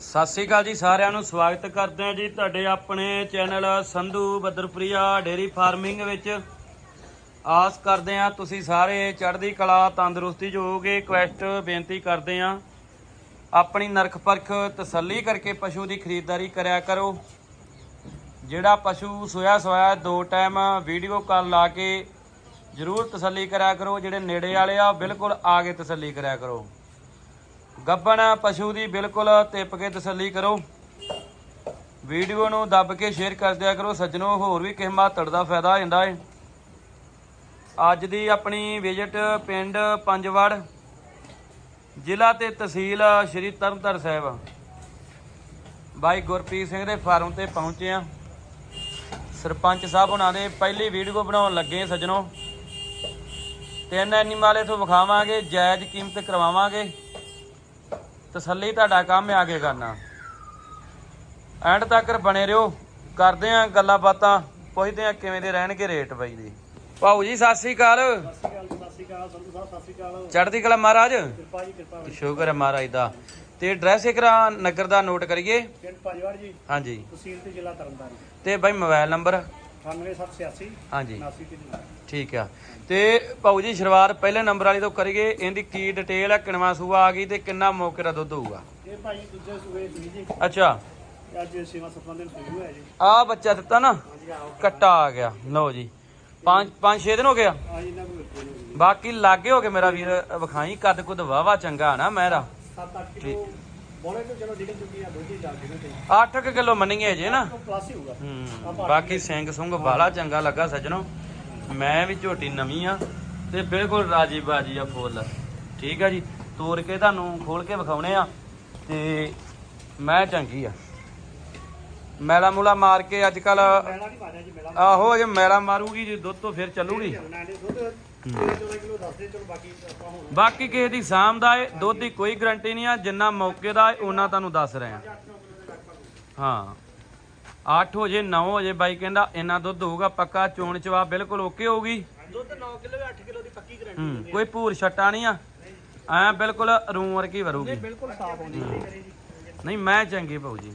ਸਤਿ ਸ੍ਰੀ ਅਕਾਲ ਜੀ ਸਾਰਿਆਂ ਨੂੰ, ਸਵਾਗਤ ਕਰਦੇ ਹਾਂ ਜੀ ਤੁਹਾਡੇ ਆਪਣੇ channel Sandhu Badarpriya dairy farming ਵਿੱਚ। ਆਸ ਕਰਦੇ ਹਾਂ ਤੁਸੀਂ ਸਾਰੇ ਚੜ੍ਹਦੀ ਕਲਾ, ਤੰਦਰੁਸਤੀ 'ਚ ਹੋਵੋਗੇ। ਕੁਐਸਟ ਬੇਨਤੀ ਕਰਦੇ ਹਾਂ, ਆਪਣੀ ਨਰਖ ਪਰਖ ਤਸੱਲੀ ਕਰਕੇ ਪਸ਼ੂ ਦੀ ਖਰੀਦਦਾਰੀ ਕਰਿਆ ਕਰੋ। ਜਿਹੜਾ ਪਸ਼ੂ ਸੋਇਆ ਸੋਇਆ ਦੋ ਟਾਈਮ ਵੀਡੀਓ ਕਾਲ ਲਾ ਕੇ ਜ਼ਰੂਰ ਤਸੱਲੀ ਕਰਿਆ ਕਰੋ। ਜਿਹੜੇ ਨੇੜੇ ਵਾਲੇ ਆ ਬਿਲਕੁਲ ਆ ਕੇ ਤਸੱਲੀ ਕਰਿਆ ਕਰੋ। ਗੱਬਣ ਪਸ਼ੂ ਦੀ ਬਿਲਕੁਲ ਟਿੱਪ ਕੇ ਤਸੱਲੀ ਕਰੋ। ਵੀਡੀਓ ਨੂੰ ਦੱਬ ਕੇ ਸ਼ੇਅਰ ਕਰ ਦਿਆ ਕਰੋ। ਸੱਜਣੋ, ਹੋਰ ਵੀ ਕਿਸੇ ਮਾਤੜ ਦਾ ਫਾਇਦਾ ਹੋ ਜਾਂਦਾ ਹੈ ਅੱਜ ਦੀ ਆਪਣੀ ਵਿਜ਼ਿਟ ਪਿੰਡ ਪੰਜਵੜ, ਜ਼ਿਲ੍ਹਾ ਤੇ ਤਹਿਸੀਲ ਸ਼੍ਰੀ ਤਰਨਤਾਰਨ ਸਾਹਿਬ। ਬਾਈ ਗੁਰਪ੍ਰੀਤ ਸਿੰਘ ਦੇ ਫਾਰਮ ਤੇ ਪਹੁੰਚੇ ਆ ਸਰਪੰਚ ਸਾਹਿਬ ਉਹਨਾਂ ਦੇ ਪਹਿਲੀ ਵੀਡੀਓ ਬਣਾਉਣ ਲੱਗੇ ਆ ਸੱਜਣੋ। ਤਿੰਨ ਐਨੀਮਲ ਇਥੋਂ ਵਿਖਾਵਾਂਗੇ, ਜਾਇਜ਼ ਕੀਮਤ ਕਰਵਾਵਾਂਗੇ। ਤਸੱਲੀ ਤੁਹਾਡਾ ਕੰਮ ਹੈ ਆਗੇ ਕਰਨਾ। ਐਂਡ ਤੱਕ ਬਣੇ ਰਹੋ। ਕਰਦੇ ਆਂ ਗੱਲਾਂ ਬਾਤਾਂ। ਪੁੱਛਦੇ ਆਂ ਕਿਵੇਂ ਦੇ ਰਹਿਣਗੇ ਰੇਟ ਬਾਈ ਦੇ। ਭਾਊ ਜੀ ਸਤਿ ਸ੍ਰੀ ਅਕਾਲ। ਸਤਿ ਸ਼੍ਰੀ ਅਕਾਲ ਸਤਿ ਸ਼੍ਰੀ ਅਕਾਲ ਸੰਧੂ ਸਾਹਿਬ ਸਤਿ ਸ਼੍ਰੀ ਅਕਾਲ ਚੜ੍ਹਦੀ ਕਲਾ ਮਹਾਰਾਜ। ਸ਼ੁਕਰ ਹੈ ਮਹਾਰਾਜ ਦਾ। ਤੇ ਐਡਰੈਸ ਇਕਰਾ ਨਗਰ ਦਾ ਨੋਟ ਕਰੀਏ। ਪਿੰਡ ਭਾਜਵਾੜ ਜੀ। ਹਾਂਜੀ। ਤਹਿਸੀਲ ਤੇ ਜ਼ਿਲ੍ਹਾ ਤਰਨਤਾਰਨ। ਤੇ ਬਾਈ ਮੋਬਾਈਲ ਨੰਬਰ। 98786 ਹਾਂਜੀ। 79 ਠੀਕ ਆ। ਤੇ ਭਾਊ ਜੀ ਸ਼ੁਰੂਆਤ ਪਹਿਲੇ ਨੰਬਰ ਵਾਲੀ ਤੋਂ ਕਰੀਏ ਇਹਦੀ ਕੀ ਡਿਟੇਲ ਹੈ ਕਿੰਨਵਾ ਸੂਆ ਆ ਗਈ ਤੇ ਕਿੰਨਾ ਮੌਕੇ ਦਾ ਦੁੱਧ ਹੋਊਗਾ? ਇਹ ਭਾਈ ਦੂਜੇ ਸੂਏ ਜੀ। ਅੱਛਾ। ਅੱਜ ਸੇਵਾ ਸਤਵਾਂ ਦਿਨ ਸ਼ੁਰੂ ਹੋਇਆ ਜੀ। ਆ ਬੱਚਾ ਦਿੱਤਾ ਨਾ? ਹਾਂਜੀ ਆਓ ਕੱਟਾ ਆ ਗਿਆ। ਲਓ ਜੀ। ਪੰਜ ਪੰਜ ਛੇ ਦਿਨ ਹੋ ਗਿਆ ਆ? ਜੀ ਜੀ ਬਾਕੀ ਲਾਗੇ ਹੋ ਕੇ ਮੇਰਾ ਵੀਰ ਵਿਖਾਈ ਕੱਦ ਕੁਦ ਵਾਵਾ ਚੰਗਾ ਨਾ ਮੇਰਾ। 7-8 ਕਿਲੋ ਬੋਲੇ ਤੋਂ ਚਲੋ ਨਿਕਲ ਚੁੱਕੀ ਆ ਦੋਜੀ ਜਿਵੇਂ ਤੇ। 8 ਕਿਲੋ ਮੰਨੀਏ ਜੇ ਨਾ। ਤੋਂ ਪਲੱਸ ਹੀ ਹੋਊਗਾ। ਹੂੰ ਬਾਕੀ ਸਿੰਘ ਸੁੰਗ ਬਾਲਾ ਚੰਗਾ ਲੱਗਾ ਸੱਜਣੋ। ਮੈਂ ਵੀ ਝੋਟੀ ਨਵੀਂ ਆ ਤੇ ਬਿਲਕੁਲ ਰਾਜੀ ਬਾਜੀ ਆ ਫੁੱਲ। ਠੀਕ ਆ ਜੀ? ਤੋੜ ਕੇ ਤੁਹਾਨੂੰ ਖੋਲ ਕੇ ਵਿਖਾਉਣੇ ਆ ਤੇ ਮੈਂ ਚੰਗੀ ਆ। ਮੈਲਾ ਮੂਲਾ ਮਾਰ ਕੇ ਅੱਜ ਕੱਲ ਆਹੋ ਅਜੇ ਮੈਲਾ ਮਾਰੂਗੀ ਜੀ ਦੁੱਧ ਤੋਂ ਫਿਰ ਚੱਲੂਗੀ। ਚੱਲਣਾ ਨੇ ਦੁੱਧ। 13 ਕਿਲੋ ਦੱਸਦੇ ਚਲੋ ਬਾਕੀ ਕਿਸੇ ਦੀ ਸਾਮ ਦਾ ਏ ਦੁੱਧ ਦੀ ਕੋਈ ਗਰੰਟੀ ਨਹੀਂ ਆ ਜਿੰਨਾ ਮੌਕੇ ਦਾ ਏ ਉਹਨਾਂ ਤੁਹਾਨੂੰ ਦੱਸ ਰਹੇ ਆ। ਹਾਂ। 8 ਹੋ ਜੇ 9 ਹੋ ਜੇ ਬਾਈ ਕਹਿੰਦਾ ਇੰਨਾ ਦੁੱਧ ਹੋਊਗਾ ਪੱਕਾ ਚੋਣ ਚਵਾ ਬਿਲਕੁਲ ਓਕੇ ਹੋਊਗੀ। ਦੁੱਧ 9 ਕਿਲੋ 8 ਕਿਲੋ ਦੀ ਪੱਕੀ ਗਰੰਟੀ ਹੂੰ ਕੋਈ ਭੂਰ ਛੱਟਾ ਨਹੀਂ ਆ। ਐ ਬਿਲਕੁਲ ਰੂਮ ਵਰਗੀ ਵਰੂਗੀ। ਬਿਲਕੁਲ ਸਾਫ਼ ਆਉਂਦੀ ਹੈ ਨਹੀਂ ਮੈਂ ਚੰਗੀ ਭਾਊ ਜੀ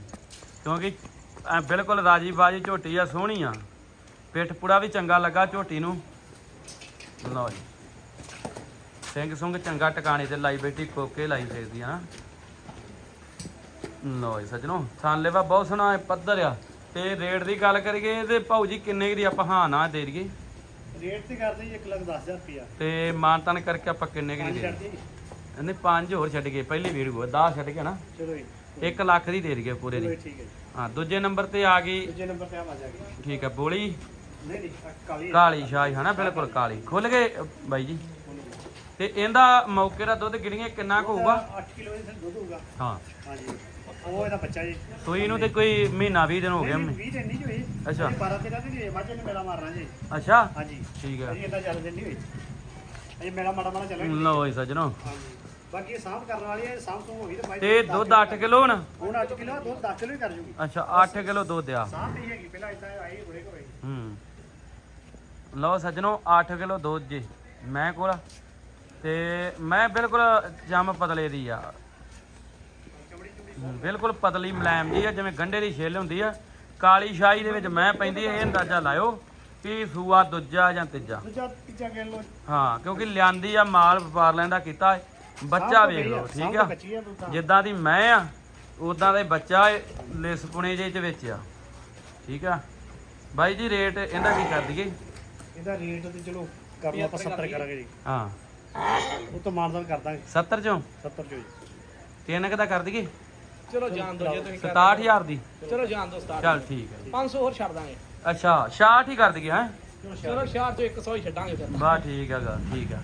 ਕਿਉਂਕਿ ਬਿਲਕੁਲ ਰਾਜੀ ਬਾਜੀ ਝੋਟੀ ਆ ਸੋਹਣੀ ਆ। ਪਿੱਠ ਪੁੜਾ ਵੀ ਚੰਗਾ ਲੱਗਾ ਝੋਟੀ ਨੂੰ। ਲਓ ਜੀ। ਸਿੰਘ ਸੁੰਗ ਚੰਗਾ ਟਿਕਾਣੇ ਤੇ ਲਾਈ ਬੈਠੀ ਕੋਕੇ ਲਾਈ ਫਿਰਦੀ ਆ। ਲਓ ਜੀ ਸੱਜਣੋ ਥਾਨਲੇਵਾ ਬਹੁਤ ਸੋਹਣਾ ਪੱਧਰ ਆ। ਤੇ ਰੇਟ ਦੀ ਗੱਲ ਕਰੀਏ ਤੇ ਭਾਊ ਜੀ ਕਿੰਨੇ ਦੀ ਆਪਾਂ ਹਾਂ ਨਾ ਦੇ ਦਈਏ? ਰੇਟ ਤੇ ਕਰਦੇ ਜੀ 1 ਲੱਖ 10000 ਰੁਪਿਆ ਤੇ ਮਾਨਤਨ ਕਰਕੇ ਆਪਾਂ ਕਿੰਨੇ ਦੀ ਦੇ ਛੱਡ ਦੀ ਨਹੀਂ ਪੰਜ ਹੋਰ ਛੱਡ ਗਏ ਪਹਿਲੀ ਵੀਡੀਓ 10 ਛੱਡ ਕੇ ਨਾ? ਚਲੋ ਜੀ। 1 ਲੱਖ ਦੀ ਦੇ ਦਈਏ ਪੂਰੇ ਦੀ। ਠੀਕ ਹੈ ਦੂਜੇ ਨੰਬਰ ਤੇ ਆ ਗਈ। ਦੂਜੇ ਨੰਬਰ ਤੇ ਆ ਜਾਗੇ ਠੀਕ ਹੈ ਬੋਲੀ। ਨਹੀਂ ਨਹੀਂ ਕਾਲੀ। ਕਾਲੀ ਸ਼ਾਹੀ ਹਨਾ? ਬਿਲਕੁਲ ਕਾਲੀ। ਖੁੱਲ ਗਏ ਬਾਈ ਜੀ। ਤੇ ਇਹਦਾ ਮੌਕੇ ਦਾ ਦੁੱਧ ਗਿਣੀਏ ਕਿੰਨਾ ਕੁ ਹੋਊਗਾ? 8 ਕਿਲੋ ਦੇ ਦੁੱਧ ਹੋਊਗਾ। ਹਾਂ। ਹਾਂਜੀ। ਉਹ ਇਹਦਾ ਬੱਚਾ ਜੀ। ਸੂਈ ਨੂੰ ਤੇ ਕੋਈ ਮਹੀਨਾ 20 ਦਿਨ ਹੋ ਗਏ ਨਹੀਂ, ਮੰਮੀ 20 ਦਿਨ ਨਹੀਂ ਹੋਈ ਅੱਛਾ। 12 13 ਦਿਨ ਹੋਏ ਮਾਝੇ ਨੇ ਮੇਲਾ ਮਾਰਨਾ ਜੀ। ਅੱਛਾ। ਹਾਂਜੀ। ਠੀਕ ਹੈ। ਅਜੇ ਇਹਦਾ ਜ਼ਿਆਦਾ ਦਿਨ ਨਹੀਂ ਹੋਈ ਅਜੇ ਮੇਲਾ ਮਾੜਾ ਮਾੜਾ ਚੱਲਣਾ ਲਓ ਜੀ ਸੱਜਣੋ। ਹਾਂਜੀ। ਬਾਕੀ ਇਹ ਸਾਂਭ ਕਰਨ ਵਾਲੀ ਹੈ ਸਾਂਭ ਸੂਹ ਹੋ ਗਈ ਤੇ ਬਾਈ ਤੇ ਦੁੱਧ 8 ਕਿਲੋ ਹੁਣ? ਹੁਣ 8 ਕਿਲੋ ਦੁੱਧ 10 ਕਿਲੋ ਹੀ ਕਰ ਜੂਗੀ। ਅੱਛਾ 8 ਕਿਲੋ ਦੁੱਧ ਆ। ਸਾਂਭ ਨਹੀਂ ਹੈਗੀ ਪਹਿਲਾਂ ਇਦਾਂ ਆਈ ਬੜੇ ਕੋਲੇ ਹੂੰ। ਲਓ ਸੱਜਣੋ 8 ਕਿਲੋ ਦੁੱਧ ਜੀ ਮੈਂ ਕੋਲ। ਤੇ ਮੈਂ ਬਿਲਕੁਲ ਜੰਮ ਪਤਲੇ ਦੀ ਆ। ਬਿਲਕੁਲ ਪਤਲੀ ਮਲੈਮ ਜੀ ਆ ਜਿਵੇਂ ਗੰਡੇ ਦੀ ਛਿੱਲ ਹੁੰਦੀ ਆ। ਕਾਲੀ ਸ਼ਾਹੀ ਦੇ ਵਿੱਚ ਮੈਂ ਪੈਂਦੀ ਇਹ ਅੰਦਾਜ਼ਾ ਲਾਇਓ ਕਿ ਸੂਆ ਦੂਜਾ ਜਾਂ ਤੀਜਾ। ਦੂਜਾ ਤੀਜਾ ਕਿਲੋ ਹਾਂ ਕਿਉਂਕਿ ਲਿਆਂਦੀ ਆ ਮਾਲ ਵਪਾਰ ਲੈਂਦਾ ਕੀਤਾ ਬੱਚਾ ਵੇਖ ਲਓ ਠੀਕ ਆ? ਜਿੱਦਾਂ ਦੀ ਮੈਂ ਆ ਉਦਾਂ ਦਾ ਬੱਚਾ ਏ, ਲਿਸਪੁਣੇ ਜੇ ਚ ਵਿੱਚ ਆ। ਠੀਕ ਆ? ਬਾਈ ਜੀ ਰੇਟ ਇਹਦਾ ਕੀ ਕਰ ਦਈਏ? ਇਹਦਾ ਰੇਟ ਤੇ ਚਲੋ ਕਰਨਾ ਆਪਾਂ 70 ਕਰਾਂਗੇ ਜੀ। ਹਾਂ। ਉਹ ਤੋਂ ਮਾਨਦਾਨ ਕਰ ਦਾਂਗੇ। 70 ਚੋਂ? 70 ਚੋ ਜੀ। ਤਿੰਨ ਕੁ ਦਾ ਕਰ ਦਈਏ? ਚਲੋ ਜਾਣ ਦੋ ਜੇ ਤੁਸੀਂ 67000 ਦੀ? ਚਲੋ ਜਾਣ ਦੋ ਸਟਾਰਟ ਚੱਲ ਠੀਕ ਹੈ 500 ਹੋਰ ਛੱਡ ਦਾਂਗੇ। ਅੱਛਾ 66 ਹੀ ਕਰ ਦਈਏ ਹੈ? ਚਲੋ ਸ਼ਹਿਰ ਚੋਂ 100 ਹੀ ਛੱਡਾਂਗੇ ਫਿਰ। ਬਾ ਠੀਕ ਹੈਗਾ ਠੀਕ ਆ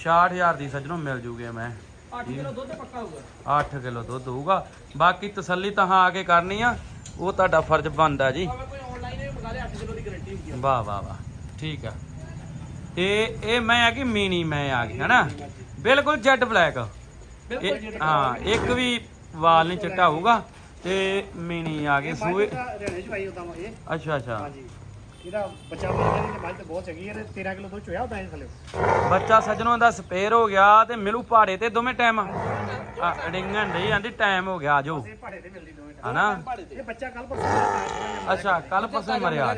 66000 ਦੀ ਸੱਜਣੋਂ ਮਿਲ ਜੂਗੇ ਮੈਂ 8 ਕਿਲੋ ਦੁੱਧ ਪੱਕਾ ਹੋਊਗਾ। 8 ਕਿਲੋ ਦੁੱਧ ਹੋਊਗਾ। ਬਾਕੀ ਤਸੱਲੀ ਤਾਂ ਹਾਂ ਆ ਕੇ ਕਰਨੀ ਆ। ਉਹ ਤੁਹਾਡਾ ਫਰਜ਼ ਬਣਦਾ ਜੀ। ਭਾਵੇਂ ਕੋਈ ਆਨਲਾਈਨ ਵੀ ਮੰਗਾ ਲੇ 8 ਕਿਲੋ ਦੀ ਗਾਰੰਟੀ ਹੁੰਦੀ ਆ। ਵਾਹ ਵਾਹ ਵਾਹ। ਠੀਕ ਆ। ਇਹ ਇਹ ਮੈਂ ਆ ਗਈ ਮੀਨੀ ਮੈਂ ਆ ਗਈ ਹਨਾ? ਬਿਲਕੁਲ ਜੈਡ ਬਲੈਕ। ਇਹ ਹਾਂ ਇੱਕ ਵੀ ਵਾਲ ਨਹੀਂ ਚਿੱਟਾ ਹੋਊਗਾ ਤੇ ਮੀਨੀ ਆ ਗਏ ਸੂਏ। ਹਰਿਆਣੇ ਚ ਪਾਈ ਉਦਾਂ ਇਹ। ਅੱਛਾ ਅੱਛਾ। ਹਾਂਜੀ। ਇਹਦਾ ਬੱਚਾ ਬਣ ਗਿਆ ਤੇ ਮੱਝ ਤਾਂ ਬਹੁਤ ਚੰਗੀ ਹੈ ਤੇ 13 ਕਿਲੋ ਦੁੱਧ ਚੋਇਆ ਹੁੰਦਾ ਇਹ ਥੱਲੇ। ਬੱਚਾ ਸੱਜਣੋਂ ਦਾ ਸਪੇਅਰ ਹੋ ਗਿਆ ਤੇ ਮਿਲੂ ਪਹਾੜੇ ਤੇ ਦੋਵੇਂ ਟਾਈਮ ਡਿੰਗਣ ਨਹੀਂ ਆਂਦੀ ਟਾਈਮ ਹੋ ਗਿਆ ਆਜੋ ਇਹ ਪਹਾੜੇ ਤੇ ਮਿਲਦੀ ਦੋਵੇਂ ਹਨਾ? ਇਹ ਬੱਚਾ ਕੱਲ ਪਰਸੋਂ ਅੱਛਾ ਕੱਲ ਪਰਸੋਂ ਮਰਿਆ।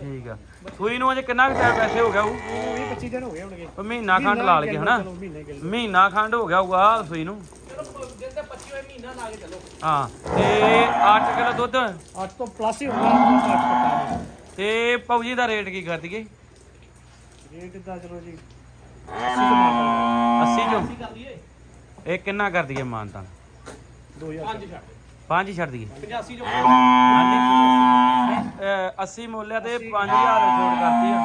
ਠੀਕ ਆ। ਸੂਈ ਨੂੰ ਅਜੇ ਕਿੰਨਾ ਕੁ ਟਾਈਮ ਵੈਸੇ ਹੋ ਗਿਆ ਉਹ ਇਹ 25 ਦਿਨ ਹੋ ਗਏ ਹੋਣਗੇ। ਮਹੀਨਾ ਖੰਡ ਲਾ ਲਗੇ ਹਨਾ? ਮਹੀਨਾ ਖੰਡ ਹੋ ਗਿਆ ਹੋਊਗਾ ਸੂਈ ਨੂੰ। ਚਲੋ ਦਿਨ ਦੇ 25 ਹੋਏ ਮਹੀਨਾ ਲਾ ਕੇ ਚੱਲੋ। ਹਾਂ ਤੇ 8 ਕਿਲੋ ਦੁੱਧ? 8 ਤੋਂ ਪਲੱਸ ਹੀ ਹੁੰਦਾ 8 ਪੱਕਾ ਤੇ ਪਾਉ ਜੀ ਦਾ ਰੇਟ ਕੀ ਕਰ ਦਈਏ? ਰੇਟ ਦਾ ਚਲੋ ਜੀ 80 ਤੋਂ ਮਾਰਦਾ 80 ਚੋਂ? ਕੀ ਕਰ ਲਈਏ ਇਹ ਕਿੰਨਾ ਕਰ ਦਈਏ ਮਾਨਤਾ? 2000 ਪੰਜ ਛੱਡ। ਪੰਜ ਹੀ ਛੱਡ ਦਈਏ। 85 ਜੋ ਹਾਂਜੀ। ਅਹ 80 ਮੁੱਲਿਆ ਤੇ 5000 ਛੋੜ ਕਰਤੀ ਆ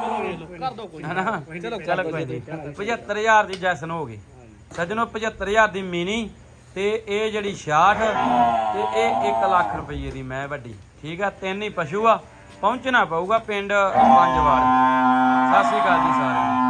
ਚਲੋ ਵੇਖ ਲਓ ਕਰ ਦੋ ਕੋਈ। ਹਨਾ? ਚਲੋ ਚਲ ਕੋਈ ਨਹੀਂ 75000 ਦੀ ਜੈਸਨ ਹੋ ਗਈ। ਸੱਜਣੋ 75000 ਦੀ ਮਿਨੀ ਤੇ ਇਹ ਜਿਹੜੀ 66 ਤੇ ਇਹ 1 ਲੱਖ ਰੁਪਏ ਦੀ ਮੈਂ ਵੱਡੀ। ਠੀਕ ਆ, ਤਿੰਨ ਹੀ ਪਸ਼ੂ ਆ, ਪਹੁੰਚਣਾ ਪਊਗਾ ਪਿੰਡ ਪੰਜਵਾੜ ਸਤਿ ਸ਼੍ਰੀ ਅਕਾਲ ਜੀ ਸਾਰਿਆਂ ਨੂੰ।